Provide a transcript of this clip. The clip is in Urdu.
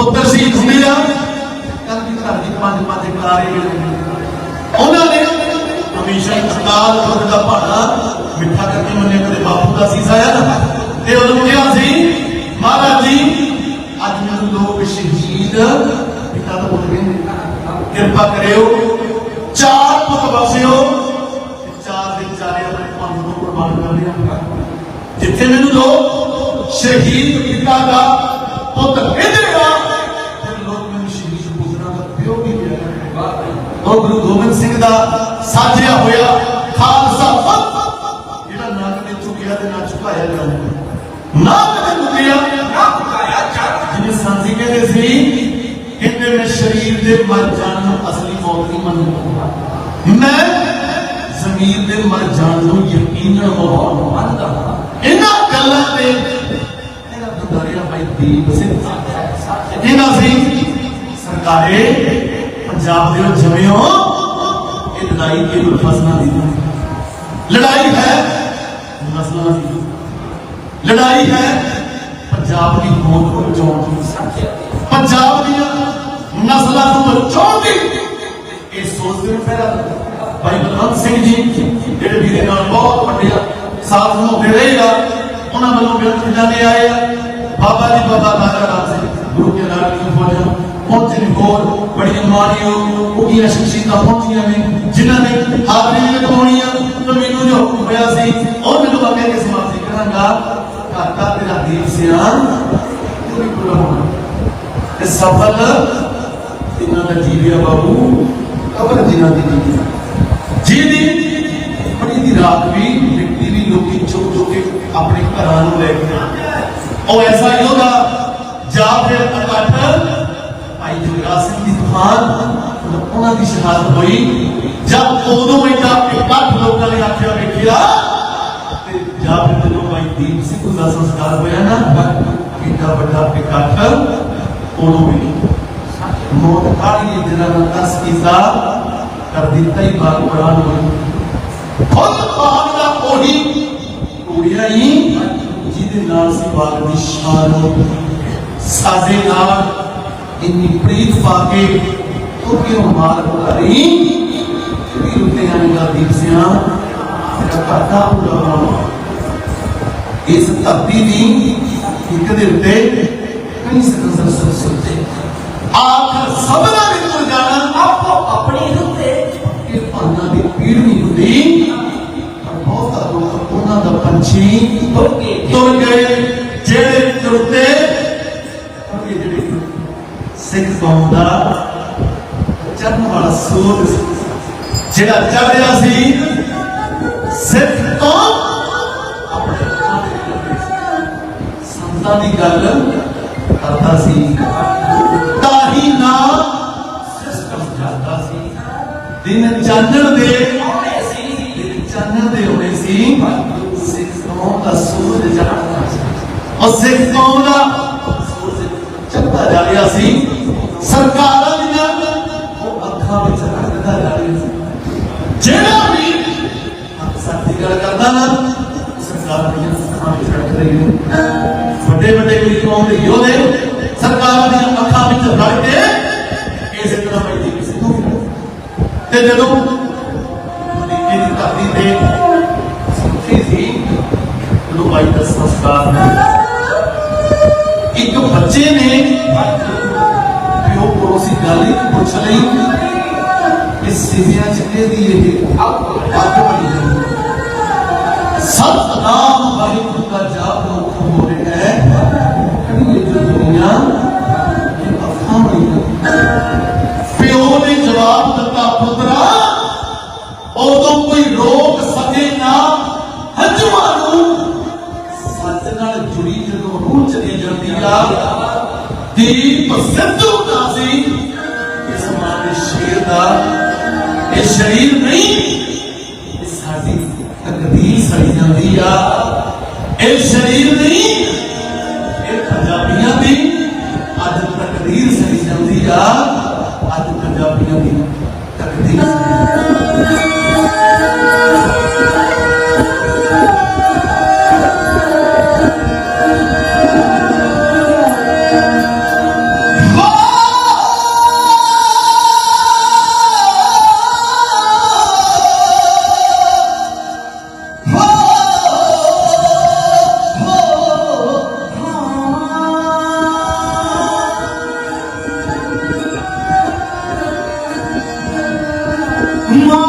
ਪੁੱਤਰ ਸੀ ਖੁੰਡੀ ਦਾ। ਘਰ ਦੀ ਪੰਜ ਪੰਜ ਕਰਾਰੇ ਉਹਨਾਂ ਨੇ ਹਮੇਸ਼ਾ ਹੀ ਉਸਤਾਦ ਖੁਦ ਦਾ ਭਾਣਾ ਮਿੱਠਾ ਕਰਕੇ ਮੰਨਿਆ ਕਦੇ ਬਾਪੂ ਦਾ ਸੀਸਾ ਆ ਤੇ ਉਹਨੂੰ ਕਿਹਾ ਸੀ ਮਹਾਰਾਜ ਜੀ ਅੱਜ ਮੈਨੂੰ ਲੋਕ ਸ਼ਹੀਦ ਪਿਤਾ ਤੋਂ ਬੋਲ ਗਏ ਕਿਰਪਾ ਕਰਿਓ ਚਾਰ ਪੁੱਤ ਬਸਿਓ ਚਾਰ ਦੇ ਚਾਰੇ ਆਪਣੇ ਪੰਜ ਨੂੰ ਕੁਰਬਾਨ ਕਰ ਦਿਆਂ ਜਿੱਥੇ ਮੈਨੂੰ ਲੋਕ ਸ਼ਹੀਦ ਪਿਤਾ ਦਾ ਪੁੱਤ ਇਹਦੇ زندہ ساتھیا ہویا خالصہ فقط یہاں ناکہ میں چکیا دے نا چکایا جا ہوں ناکہ میں چکیا دے نا چکایا جا ہوں جنہیں سانسی کے لیے سری انہیں میں شریف دے مر جانا ہوں اصلی موقعی من ہوں میں زمین دے مر جانا ہوں یقین نہ ہوں انہاں کلہ دے انہاں کلہ دے انہاں کلہ دے انہاں کلہ دے انہاں کلہ انہاں کلہ دے انہاں دے انہاں کہ لڑائی کے لیے لفظ نہ دینا لڑائی ہے۔ لفظ نہ دینا لڑائی ہے۔ پنجاب کی قوم کو بچاؤ کی پنجاب دیا نسلہ کو بچاؤ کی یہ سوچ دن پہلا۔ بھائی بلوند سنگھ جی جڑے بھی دے نال بہت بڑے ساتھ ہوں پھر رہے گا۔ انہاں والوں مل جانے آئے بابا جی بابا بھاگا رام سے گروہ کے لارے کی فوجہ پہنچے کول بڑی بیماریاں اوگیاں شخصیتاں پہنچیاں میں جنہاں نے حاضری نے پہنیاں تو میں نے جو حکم ہویا سی، اور میں تو کہہ کے سماپتی کراں گا؟ کہتا تیرا دیو آن تو بھی پورا ہونا سفر تینا دا جیویا بابو کبر دینا دی جی دی بڑی دی رات بھی مٹی بھی لوگی چپ چپ کے اپنے قرآن لے گیا اور ایسا ہی ہوگا قاسم کی زبان انہوں کی شہادت ہوئی، جب ادو میں جا کے کٹ لوگوں نے آخیا کیا جب جب میں دین سے سنگھ کا سنسکار ہویا نا، ایڈا بڑا پہ کاتھر اکٹھ میں نہیں۔ موت کاری یہ جنہوں نے دس ذا کر دیتا ہی بار قرآن ہوئی۔ خود پہاڑ کا کوہی کوڑیا ہی جی دے بار سی باغ دی سازے نار إني بريد فاقد تبكر مالك كريم تبير تيان غاديب سيان تكتا بلاما اس تبدیلی ایک دن تے کنی سے نظر سر سلتے آخر سبرا نکل جانا؟ آپ کو اپنی ہوتے کہ پانا دی پیڑ نہیں ہوتی۔ اور بہت انہوں کا پنچھی جڑا چل سی صرف قوم سنتاں دی گل، کرتا سی۔ تاہی نا دن چانن دے چانن دے ہوئے سی۔ صرف قوم سورج جاتا اور صرف قوم سورج چلتا جا رہا سی۔ سرکار ਵੱਡੇ ਵੱਡੇ ਕੋਈ ਕੌਮ ਦੇ ਯੋਧੇ ਸਰਕਾਰਾਂ ਦੀਆਂ ਅੱਖਾਂ ਵਿੱਚ ਰਲ ਕੇ ਇਸੇ ਤਰ੍ਹਾਂ ਬੈਠੀ ਕਿਸੇ ਨੂੰ ਤੇ ਜਦੋਂ ਅਮਰੀਕੇ ਦੀ ਧਰਤੀ ਤੇ ਸੁਖੀ ਸੀ ਜਦੋਂ ਬਾਈ ਦਾ ਸੰਸਕਾਰ ਇੱਕ ਬੱਚੇ ਨੇ ਪਿਓ ਪੜੋਸੀ ਗੱਲ ਹੀ ਪੁੱਛ ਲਈ ਕਿ ਸਿਵਿਆਂ ਚ ਕਿਹਦੀ ਇਹ ਅੱਗ ਬਣੀ ਸਤਨਾਮ ਵਾਹਿਗੁਰੂ ਦਾ ਜਾਪ ਮੁਖ ਹੋ ਰਿਹਾ ਹੈ। ਕਦੀ ਦੁਨੀਆ, ਇਹ ਅੱਖਾਂ ਬਣੀ ਪਿਓ ਨੇ ਜਵਾਬ ਦਿੱਤਾ, ਪੁੱਤਰਾ, ਉਦੋਂ ਕੋਈ ਰੋਕ ਸਕੇ ਨਾ। ਹੰਝੂਆਂ ਨੂੰ ਸੱਚ ਨਾਲ ਜੁੜੀ ਜਦੋਂ ਰੂਹ ਚਲੀ ਜਾਂਦੀ ਆ, ਦੀਪ ਸਿੱਧੂ ਦਾ ਸੀ। ਇਸ ਮਾਂ ਦੇ ਸ਼ੇਰ ਦਾ ਇਹ ਸ਼ਰੀਰ ਨਹੀਂ। کیا؟ اے شریر نہیں اے We want